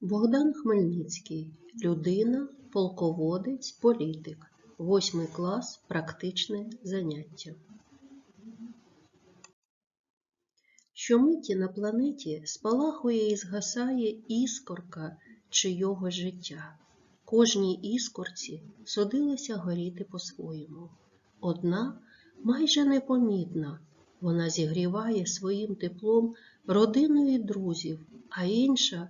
Богдан Хмельницький людина, полководець, політик. Восьмий клас практичне заняття. Щомиті на планеті спалахує і згасає іскорка чийого життя. Кожній іскорці судилося горіти по-своєму. Одна майже непомітна, вона зігріває своїм теплом родину і друзів, а інша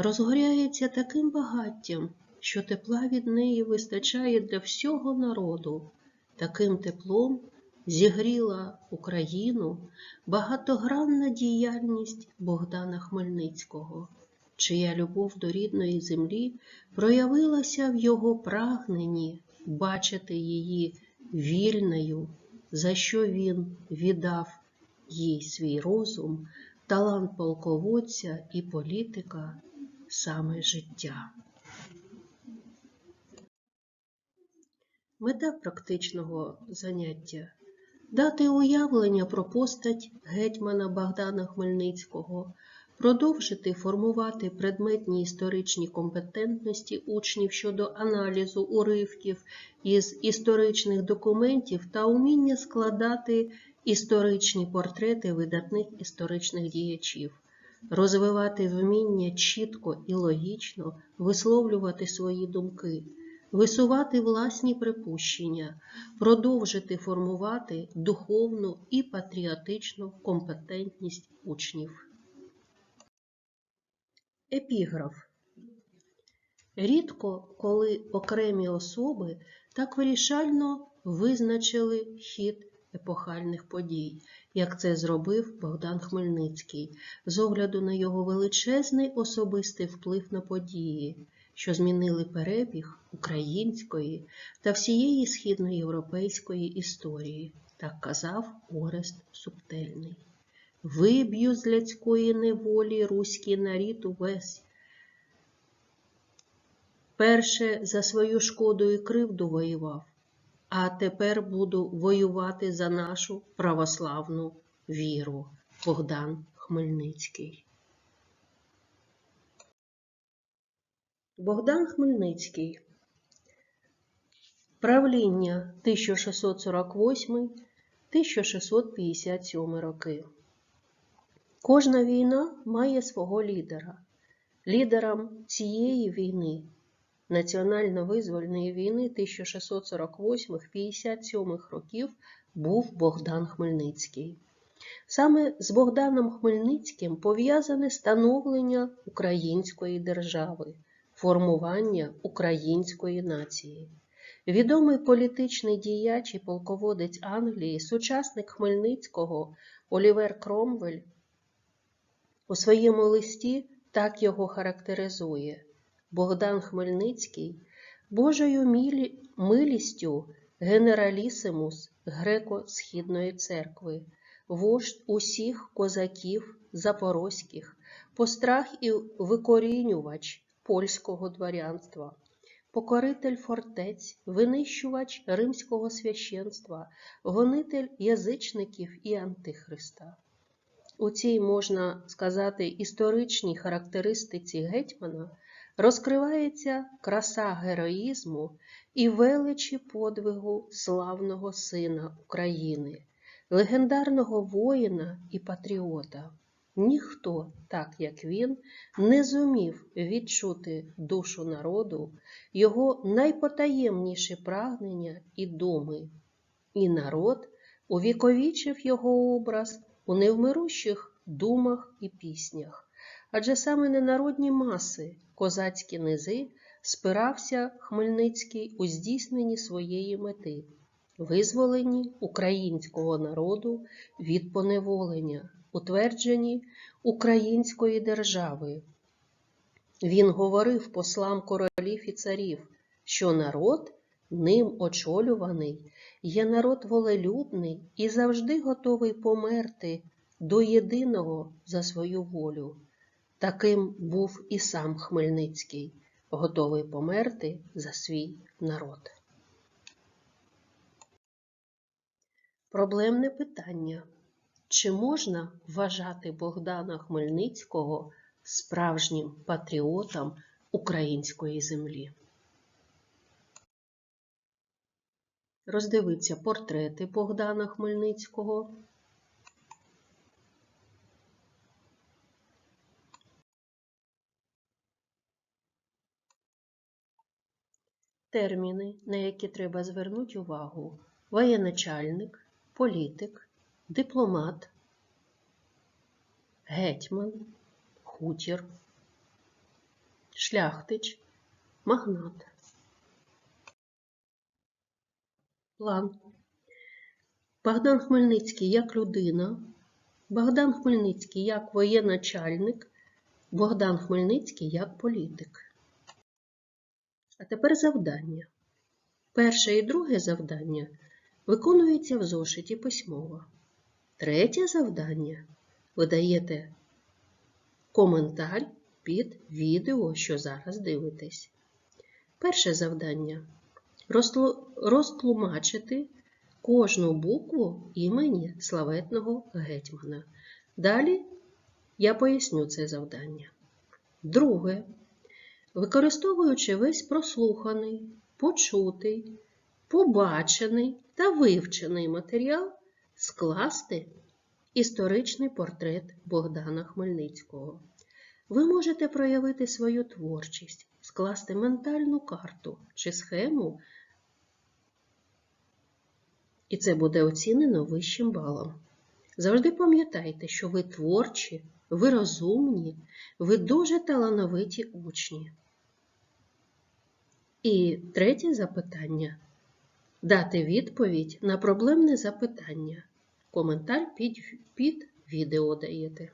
розгоряється таким багаттям, що тепла від неї вистачає для всього народу. Таким теплом зігріла Україну багатогранна діяльність Богдана Хмельницького, чия любов до рідної землі проявилася в його прагненні бачити її вільною, за що він віддав їй свій розум, талант полководця і політика, саме життя. Мета практичного заняття дати уявлення про постать гетьмана Богдана Хмельницького, продовжити формувати предметні історичні компетентності учнів щодо аналізу уривків із історичних документів та уміння складати історичні портрети видатних історичних діячів, розвивати вміння чітко і логічно висловлювати свої думки висувати власні припущення, продовжити формувати духовну і патріотичну компетентність учнів. Епіграф Рідко, коли окремі особи так вирішально визначили хід епохальних подій, як це зробив Богдан Хмельницький, з огляду на його величезний особистий вплив на події, що змінили перебіг української та всієї східноєвропейської історії, так казав Орест Субтельний. Виб'ю з людської неволі руський нарід увесь. Перше за свою шкоду і кривду воював, а тепер буду воювати за нашу православну віру. Богдан Хмельницький. Богдан Хмельницький. Правління 1648-1657 роки. Кожна війна має свого лідера. Лідером цієї війни, національно-визвольної війни 1648-57 років, був Богдан Хмельницький. Саме з Богданом Хмельницьким пов'язане становлення української держави, формування української нації. Відомий політичний діяч і полководець Англії, сучасник Хмельницького Олівер Кромвель у своєму листі так його характеризує. Богдан Хмельницький Божою милістю генералісимус греко-східної церкви, вождь усіх козаків запорозьких, пострах і викорінювач польського дворянства, покоритель фортець, винищувач римського священства, гонитель язичників і антихриста. У цій, можна сказати, історичній характеристиці гетьмана розкривається краса героїзму і величі подвигу славного сина України, легендарного воїна і патріота. Ніхто, так як він, не зумів відчути душу народу, його найпотаємніші прагнення і думи, і народ увіковічив його образ у невмирущих думах і піснях. Адже саме на народні маси, козацькі низи, спирався Хмельницький у здійсненні своєї мети визволенні українського народу від поневолення, утвердженні української держави. Він говорив послам королів і царів, що народ, ним очолюваний, є народ волелюбний і завжди готовий померти до єдиного за свою волю. Таким був і сам Хмельницький, готовий померти за свій народ. Проблемне питання. Чи можна вважати Богдана Хмельницького справжнім патріотом української землі. Роздивіться портрети Богдана Хмельницького. Терміни, на які треба звернути увагу: воєначальник, політик, дипломат, гетьман, хутір, шляхтич, магнат. План. Богдан Хмельницький як людина, Богдан Хмельницький як воєначальник, Богдан Хмельницький як політик. А тепер завдання. Перше і друге завдання виконується в зошиті письмово. Третє завдання ви даєте коментар під відео, що зараз дивитесь. Перше завдання розтлумачити кожну букву імені славетного гетьмана. Далі я поясню це завдання. Друге. Використовуючи весь прослуханий, почутий, побачений та вивчений матеріал, скласти історичний портрет Богдана Хмельницького. Ви можете проявити свою творчість, скласти ментальну карту чи схему, і це буде оцінено вищим балом. Завжди пам'ятайте, що ви творчі, ви розумні, ви дуже талановиті учні. І третє запитання дати відповідь на проблемне запитання. Коментар під, під відео даєте.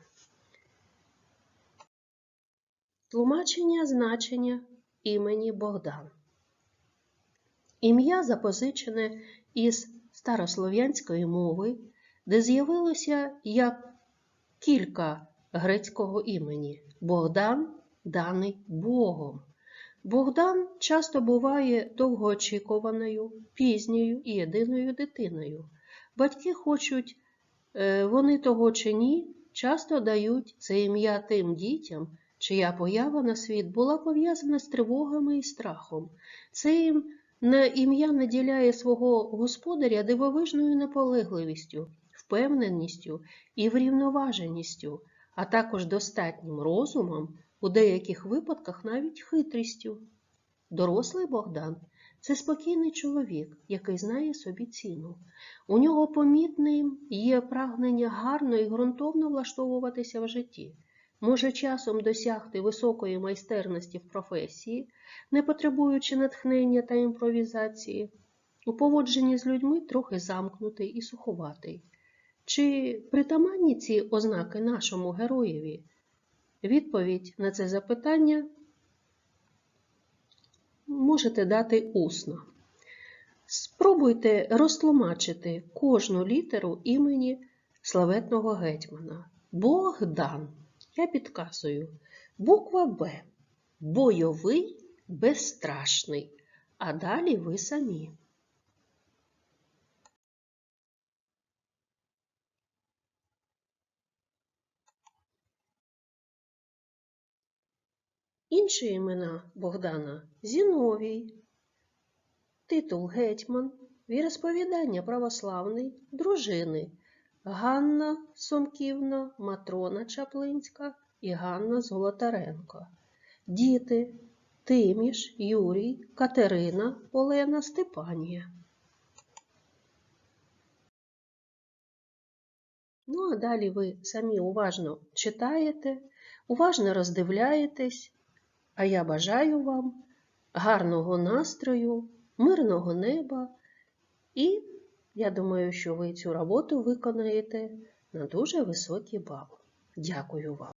Тлумачення значення імені Богдан. Ім'я запозичене із старослов'янської мови, де з'явилося як кілька грецького імені Богдан, даний Богом. Богдан часто буває довгоочікуваною, пізньою і єдиною дитиною. Батьки хочуть, е, вони того чи ні, часто дають це ім'я тим дітям, чия поява на світ була пов'язана з тривогами і страхом. Це ім'я наділяє свого господаря дивовижною наполегливістю, впевненістю і врівноваженістю, а також достатнім розумом, у деяких випадках навіть хитрістю. Дорослий Богдан це спокійний чоловік, який знає собі ціну. У нього помітним є прагнення гарно і ґрунтовно влаштовуватися в житті, може часом досягти високої майстерності в професії, не потребуючи натхнення та імпровізації, у поводженні з людьми трохи замкнутий і суховатий. Чи притаманні ці ознаки нашому героєві? Відповідь на це запитання можете дати усно. Спробуйте розтлумачити кожну літеру імені славетного гетьмана. Богдан. Я підказую. Буква Б. Бойовий, безстрашний. А далі ви самі. Інші імена Богдана Зіновій, титул Гетьман, віросповідання православний, дружини Ганна Сомківна, Матрона Чаплинська і Ганна Золотаренко, діти Тиміш, Юрій, Катерина, Олена Степанія. Ну, а далі ви самі уважно читаєте, уважно роздивляєтесь. А я бажаю вам гарного настрою, мирного неба і я думаю, що ви цю роботу виконаєте на дуже високий бал. Дякую вам!